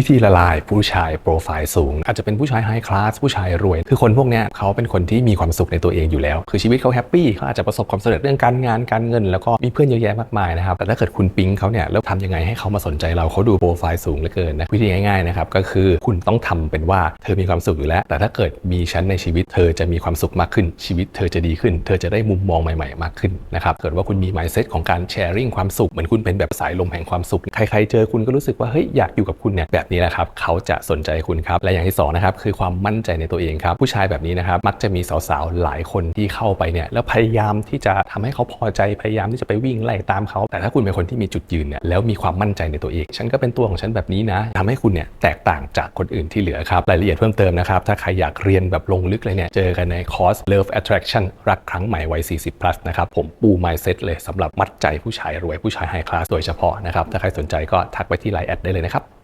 วิธีละลายผู้ชายโปรไฟล์สูง อาจจะเป็นผู้ชายไฮคลาสผู้ชายรวย คือคนพวกนี้เขาเป็นคนที่มีความสุขในตัวเองอยู่แล้ว คือชีวิตเขาแฮปปี้เขาอาจจะประสบความสำเร็จเรื่องการงานการเงิน แล้วก็มีเพื่อนเยอะแยะมากมายนะครับแต่ถ้าเกิดคุณปิ๊งเขาเนี่ยแล้วทำยังไงให้เขามาสนใจเราเขาดูโปรไฟล์สูงเหลือเกินนะวิธีง่ายๆนะครับก็คือคุณต้องทำเป็นว่าเธอมีความสุขอยู่แล้ว แต่ถ้าเกิดมีฉันในชีวิตเธอจะมีความสุขมากขึ้นชีวิตเธอจะดีขึ้น เธอจะได้มุมมองใหม่ๆ มากขึ้นนะครับเกิดว่าคุณมี mindset ของการแชร์ริ่งความสุขเหมือนคุณเป็นแบบสายลมแห่งความสุขใครๆเจอคุณก็รู้สึกว่าเฮ้ยอยากอยู่กับคุณเนี่ยแบบนี้แหละครับเขาจะสนใจคุณครับและอย่างที่สองนะครับคือความมั่นใจในตัวเองครับผู้ชายแบบนี้นะครับมักจะมีสาวๆหลายคนที่เข้าไปเนี่ยแล้วพยายามที่จะทำให้เขาพอใจพยายามที่จะไปวิ่งไล่ตามเขา แต่ถ้าคุณเป็นคนที่มีจุดยืนเนี่ยแล้วมีความมั่นใจในตัวเอง ฉันก็เป็นตัวของฉันแบบนี้นะทำให้คุณเนี่ยแตกต่างจากคนอื่นที่เหลือครับรายละเอียดเพิ่มเติมนะครับถ้าใครอยากเรียนแบบลงลึกเลยเนี่ยเจอกันในคอร์ส Love Attraction รักครั้งใหม่วัย 40 plus นะครับผมปู mindset เลยสำหรับมัดใจผู้ชายรวยผู้ชายไฮคลาสโดยเฉพาะนะครับถ้าใครสนใจก็ทักไปที่ไลน์แอดได้เลยนะครับ